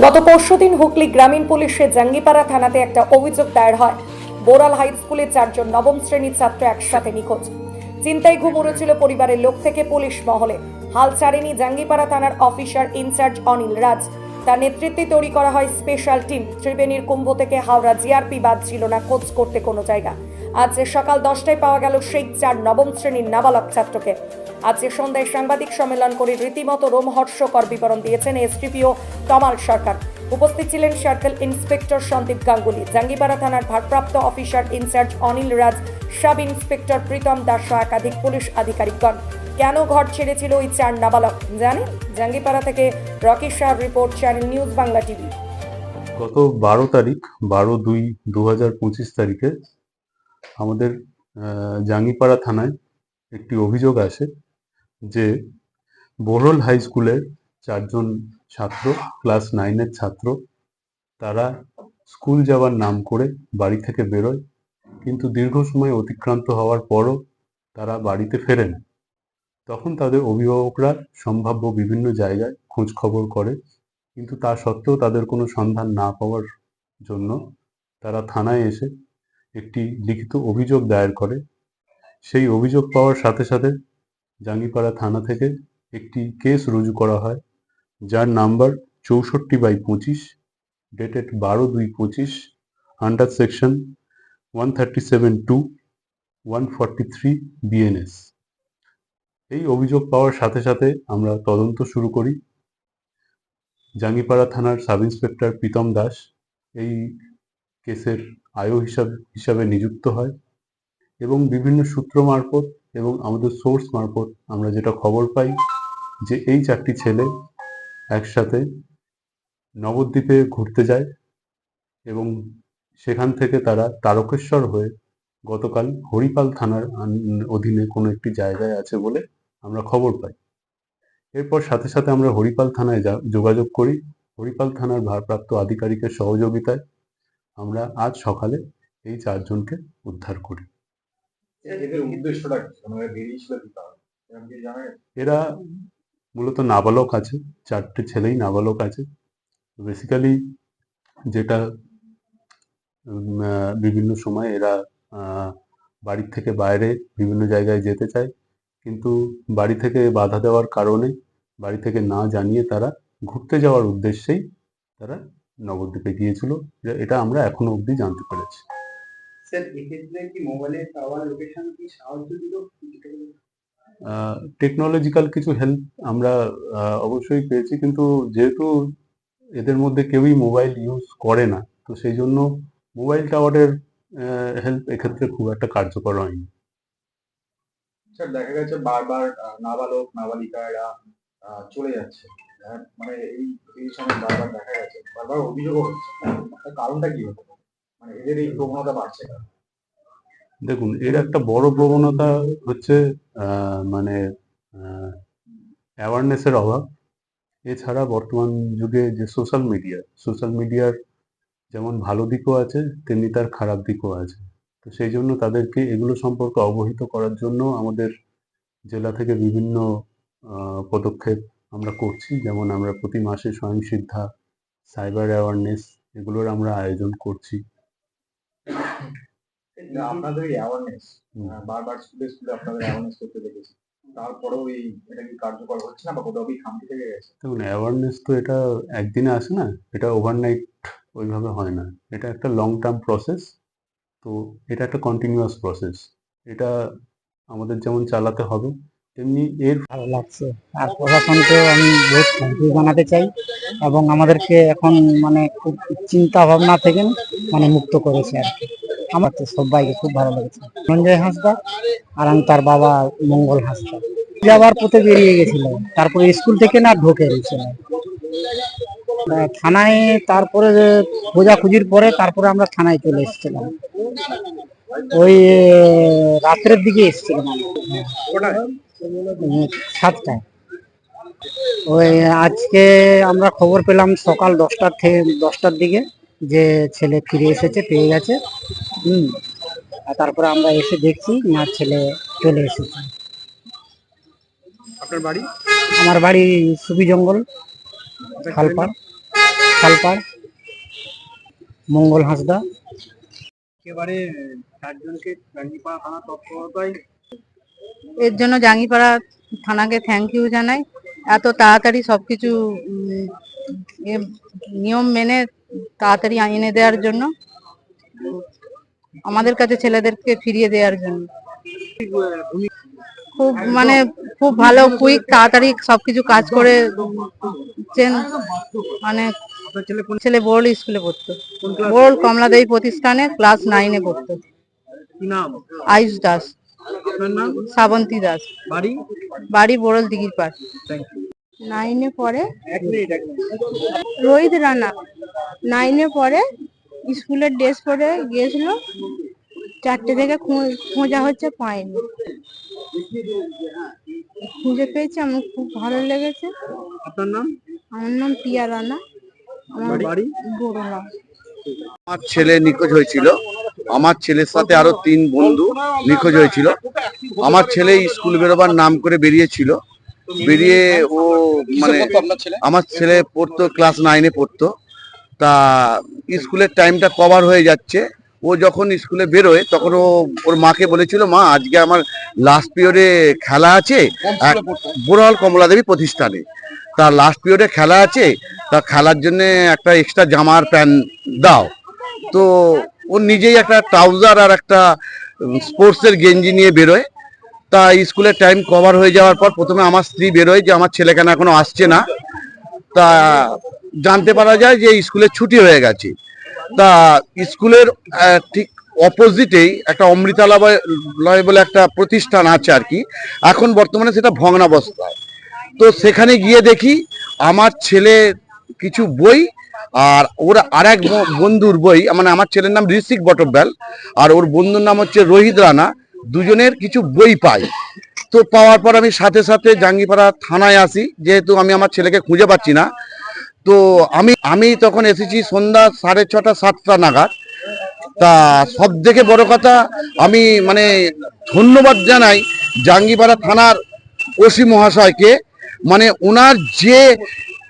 গত পরশু দিন হুগলি গ্রামীণ পুলিশের জাঙ্গিপাড়া থানাতে একটা অভিযোগ দায়ের হয়। বোরাল হাই স্কুলে চারজন নবম শ্রেণির ছাত্র একসাথে নিখোঁজ। চিন্তায় ঘুম উড়েছিল পরিবারের লোক থেকে পুলিশ মহলে। হাল ছাড়েনি জাঙ্গিপাড়া থানার অফিসার ইনচার্জ অনিল রাজ। তার নেতৃত্বে তৈরি করা হয় স্পেশাল টিম। ত্রিবেণীর কুম্ভ থেকে হাওড়া জিআরপি বাদ ছিল না খোঁজ করতে কোনো জায়গা। আজ সকাল দশটায় পাওয়া গেল সেই চার নবম শ্রেণির নাবালক ছাত্রকে। আজ সন্ধ্যায় সাংবাদিক সম্মেলন করে রীতিমতো রোমহর্ষকর বিবরণ দিয়েছেন এসডিপিও তমাল সরকার। উপস্থিত ছিলেন সার্কেল ইন্সপেক্টর সন্দীপ গাঙ্গুলি, জাঙ্গিপাড়া থানার ভারপ্রাপ্ত officer in charge Anil Raj, sub inspector Pritam Das একাধিক পুলিশ আধিকারিকগণ। কেন ঘর ছেড়েছিল ওই চার নাবালক জানেন? জাঙ্গিপাড়া থেকে Rocky Shah report, channel news Bangla TV. গত বারো তারিখ, বারো দুই দু হাজার পঁচিশ তারিখে আমাদের জাঙ্গিপাড়া থানায় একটি অভিযোগ আসে। যে বোরল হাই স্কুলের চারজন ছাত্র, ক্লাস নাইনের ছাত্র, তারা স্কুল যাওয়ার নাম করে বাড়ি থেকে বেরোয়। কিন্তু দীর্ঘ সময় অতিক্রান্ত হওয়ার পরও তারা বাড়িতে ফেরে না তখন তাদের অভিভাবকরা সম্ভাব্য বিভিন্ন জায়গায় খোঁজ খবর করে। কিন্তু তা সত্ত্বেও তাদের কোনো সন্ধান না পাওয়ার জন্য তারা থানায় এসে একটি লিখিত অভিযোগ দায়ের করে। সেই অভিযোগ পাওয়ার সাথে সাথে জাঙ্গিপাড়া থানা থেকে একটি কেস রুজু করা হয়, যার নাম্বার চৌষট্টি বাই পঁচিশ, ডেটেড বারো দুই পঁচিশ under section one thirty seven two one forty three BNS এই অভিযোগ পাওয়ার সাথে সাথে আমরা তদন্ত শুরু করি। জাঙ্গিপাড়া থানার সাব ইন্সপেক্টর প্রীতম দাস এই কেসের আয়ো হিসাব, হিসাবে নিযুক্ত হয় এবং বিভিন্ন সূত্র মারফত এবং আমাদের সোর্স মারফত আমরা যেটা খবর পাই যে এই চারটি ছেলে একসাথে নবদ্বীপে ঘুরতে যায় এবং সেখান থেকে তারা তারকেশ্বর হয়ে গতকাল হরিপাল থানার অধীনে কোনো একটি জায়গায় আছে বলে আমরা খবর পাই। এরপর সাথে সাথে আমরা হরিপাল থানায় যা- যোগাযোগ করি। হরিপাল থানার ভারপ্রাপ্ত আধিকারিকের সহযোগিতায় আমরা আজ সকালে এই চারজনকে উদ্ধার করি। এরা মূলত নাবালক আছে চারটে ছেলেই নাবালক আছে। বেসিক্যালি যেটা বিভিন্ন সময় এরা আহ, বাড়ির থেকে বাইরে বিভিন্ন জায়গায় যেতে চায়। কিন্তু বাড়ি থেকে বাধা দেওয়ার কারণে বাড়ি থেকে না জানিয়ে তারা ঘুরতে যাওয়ার উদ্দেশ্যেই তারা নবদ্বীপে গিয়েছিল। এটা আমরা এখনও অবধি জানতে পেরেছি। স্যার এক্ষেত্রে কি মোবাইলের টাওয়ার লোকেশন কি সাহায্য দিল? টেকনোলজিক্যাল কিছু হেল্প আমরা অবশ্যই পেয়েছি কিন্তু যেহেতু এদের মধ্যে কেউই মোবাইল ইউজ করে না তো সেই জন্য মোবাইল টাওয়ারের হেল্প এক্ষেত্রে খুব একটা কার্যকর হয়নি। স্যার দেখা গেছে বারবার নাবালক নাবালিকা এরা চলে যাচ্ছে। হ্যাঁ, মানে এই এই সময় বারবার দেখা গেছে বারবার অভিযোগও হচ্ছে। কারণটা কি হতে মানে প্রবণতা বাড়ছে? দেখুন, এর একটা বড় প্রবণতা হচ্ছে মানে অ্যাওয়ারনেসের অভাব। এছাড়া বর্তমান যুগে যে সোশ্যাল মিডিয়া সোশ্যাল মিডিয়ার যেমন ভালো দিকও আছে, তেমনি তার খারাপ দিকও আছে। তো সেই জন্য তাদেরকে এগুলো সম্পর্কে অবহিত করার জন্য আমাদের জেলা থেকে বিভিন্ন পদক্ষেপ আমরা করছি। যেমন আমরা প্রতি মাসে স্বয়ংসিদ্ধা সাইবার অ্যাওয়ারনেস এগুলোর আমরা আয়োজন করছি। আপনাদের অ্যাওয়ারনেস বারবার স্কুলে স্কুলে আপনাদের অ্যাওয়ারনেস করতে দেখেছি। তারপরেও এই এটা কি কার্যকর হচ্ছে না বা কোথাও কি খামতি থেকে গেছে? দেখুন অ্যাওয়ারনেস তো এটা একদিনে আসে না এটা ওভারনাইট ওইভাবে হয় না। এটা একটা লং টার্ম প্রসেস তো এটা একটা কন্টিনিউয়াস প্রসেস এটা আমাদের যেমন চালাতে হবে তেমনি এর ভালো লাগছে। আর প্রশাসনকেও আমি বহুত থ্যাংক ইউ জানাতে চাই এবং আমাদেরকে এখন মানে খুব চিন্তা ভাবনা থেকে মানে মুক্ত করেছে আর কি। আমার তো সবাইকে খুব ভালো লেগেছে। সঞ্জয় হাঁসদা আর আমি তার বাবা মঙ্গল হাঁসদা। যাওয়ার পথে বেরিয়ে গেছিল তারপরে স্কুল থেকে না ঢোকে গেছিল থানায় তারপরে খোঁজাখুঁজির পরে তারপরে আমরা থানায় চলে এসেছিলাম। ওই রাত্রের দিকে এসেছিলাম সাতটায়। ওই আজকে আমরা খবর পেলাম সকাল দশটার থেকে দশটার দিকে যে ছেলে ফিরে এসেছে পেয়ে গেছে। হুম। আর তারপরে আমরা এসে দেখছি না ছেলে চলে এসেছে। আপনার বাড়ি? আমার বাড়ি সুবি জঙ্গল খালপাড় শালপাড় মঙ্গল হাঁসদা। একেবারে চারজনকে গাঙ্গিপাড়া থানা তৎপরতায় এর জন্য জাঙ্গিপাড়া থানাকে থ্যাংক ইউ জানাই। এত তাড়াতাড়ি সবকিছু নিয়ম মেনে তাড়াতাড়ি এনে দেওয়ার জন্য। আমাদের কাছে ছেলেদেরকে ফিরিয়ে দেওয়ার জন্য। খুব মানে খুব ভালো কুইক তাড়াতাড়ি সবকিছু কাজ করে মানে ছেলে বোর্ড স্কুলে পড়তো। বোর্ড কমলাদেবী প্রতিষ্ঠানে ক্লাস নাইনে পড়তো। আয়ুষ দাস। শ্রাবন্তী দাস। বাড়ি? বাড়ি বোরল দিঘির পাড়। নাইনে মিনিট। রোহিত রানা। নাইনে পড়ে স্কুলের ড্রেস পরে গিয়েছিল চারটে থেকে খোঁজা হচ্ছে পায়নি খুঁজে পেয়েছি আমার খুব ভালো লেগেছে। আপনার নাম? আমার নাম পিয়া রানা। আমার বাড়ি? বড়লা। আমার ছেলে নিখোঁজ হয়েছিল। আমার ছেলের সাথে আরও তিন বন্ধু নিখোঁজ হয়েছিল। আমার ছেলে স্কুল বেরোবার নাম করে বেরিয়েছিল। বেরিয়ে ও মানে আমার ছেলে পড়তো ক্লাস নাইনে পড়তো। তা স্কুলের টাইমটা কভার হয়ে যাচ্ছে। ও যখন স্কুলে বেরোয় তখন ও ওর মাকে বলেছিল মা আজকে আমার লাস্ট পিরিয়ডে খেলা আছে বোরহাল কমলা দেবী প্রতিষ্ঠানে। তা লাস্ট পিরিয়ডে খেলা আছে তা খেলার জন্য একটা এক্সট্রা জামার প্যান্ট দাও। তো ও নিজেই একটা ট্রাউজার আর একটা স্পোর্টসের গেঞ্জি নিয়ে বেরোয়। তা স্কুলের টাইম কভার হয়ে যাওয়ার পর প্রথমে আমার স্ত্রী বেরোয় যে আমার ছেলে কেন এখনও আসছে না। তা জানতে পারা যায় যে স্কুলের ছুটি হয়ে গেছে। তা স্কুলের ঠিক অপোজিটেই একটা অমৃতালয় বলে একটা প্রতিষ্ঠান আছে আর কি। এখন বর্তমানে সেটা ভগ্নাবস্থায়। তো সেখানে গিয়ে দেখি আমার ছেলে কিছু বই আর ওর আর এক বন্ধুর বই মানে আমার ছেলের নাম ঋষিক বটব্যাল আর ওর বন্ধুর নাম হচ্ছে রোহিত রানা, দুজনের কিছু বই পাই। তো পাওয়ার পর আমি সাথে সাথে জাঙ্গিপাড়া থানায় আসি, যেহেতু আমি আমার ছেলেকে খুঁজে পাচ্ছি না। তো আমি আমি তখন এসেছি সন্ধ্যা সাড়ে ছটা, সাতটা নাগাদ। তা সব থেকে বড় কথা, আমি মানে ধন্যবাদ জানাই জাঙ্গিপাড়া থানার ওসি মহাশয়কে। মানে ওনার যে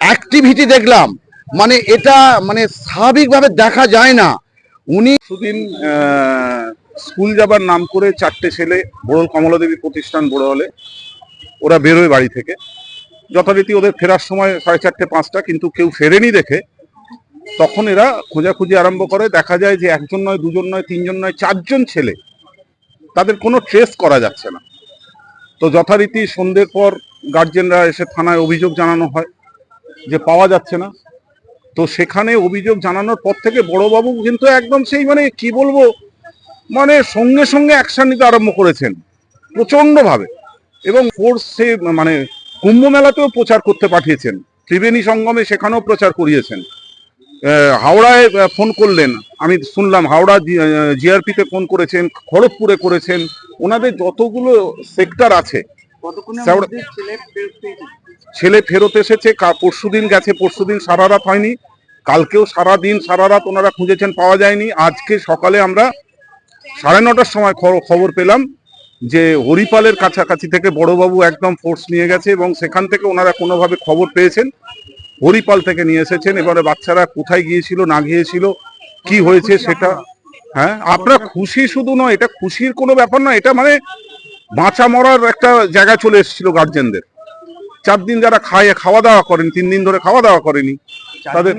অ্যাক্টিভিটি দেখলাম মানে এটা মানে স্বাভাবিকভাবে দেখা যায় না। উনি সুদিন স্কুল যাবার নাম করে চারটে ছেলে, বড়ল কমলাদেবী প্রতিষ্ঠান বড় হলে ওরা বেরোয় বাড়ি থেকে। যথারীতি ওদের ফেরার সময় সাড়ে চারটে, পাঁচটা, কিন্তু কেউ ফেরেনি দেখে। তখন এরা খোঁজাখুঁজি আরম্ভ করে। দেখা যায় যে একজন নয়, দুজন নয়, তিনজন নয়, চারজন ছেলে। তাদের কোনো ট্রেস করা যাচ্ছে না। তো যথারীতি সন্ধ্যের পর গার্জেনরা এসে থানায় অভিযোগ জানানো হয় যে পাওয়া যাচ্ছে না। তো সেখানে অভিযোগ জানানোর পর থেকে বড়বাবু কিন্তু একদম সেই মানে কি বলব মানে সঙ্গে সঙ্গে অ্যাকশন নিতে আরম্ভ করেছেন প্রচণ্ড ভাবে এবং ফোর্স মানে কুম্ভ মেলাতেও প্রচার করতে পাঠিয়েছেন। ত্রিবেণী সঙ্গমে সেখানেও প্রচার করিয়েছেন। হাওড়ায় ফোন করলেন। আমি শুনলাম হাওড়া জিআরপিতে ফোন করেছেন খড়গপুরে করেছেন। ওনাদের যতগুলো সেক্টর আছে ছেলে ফেরত এসেছে কা- পরশুদিন গেছে পরশুদিন সারা রাত হয়নি। কালকেও সারা দিন সারা রাত ওনারা খুঁজেছেন পাওয়া যায়নি। আজকে সকালে আমরা সাড়ে নটার সময় খবর পেলাম। যে হরিপালের কাছাকাছি থেকে বড়বাবু একদম ফোর্স নিয়ে গেছে এবং সেখান থেকে ওনারা কোনোভাবে খবর পেয়েছেন। হরিপাল থেকে নিয়ে এসেছেন। এবারে বাচ্চারা কোথায় গিয়েছিল, না গিয়েছিল, কি হয়েছে সেটা হ্যাঁ? আপনার খুশি শুধু নয়, এটা খুশির কোনো ব্যাপার নয়, এটা মানে বাঁচা মরার একটা জায়গা চলে এসেছিল গার্জেনদের চার দিন যারা খায়, খাওয়া দাওয়া করেন তিন দিন ধরে খাওয়া দাওয়া করেনি। তাদের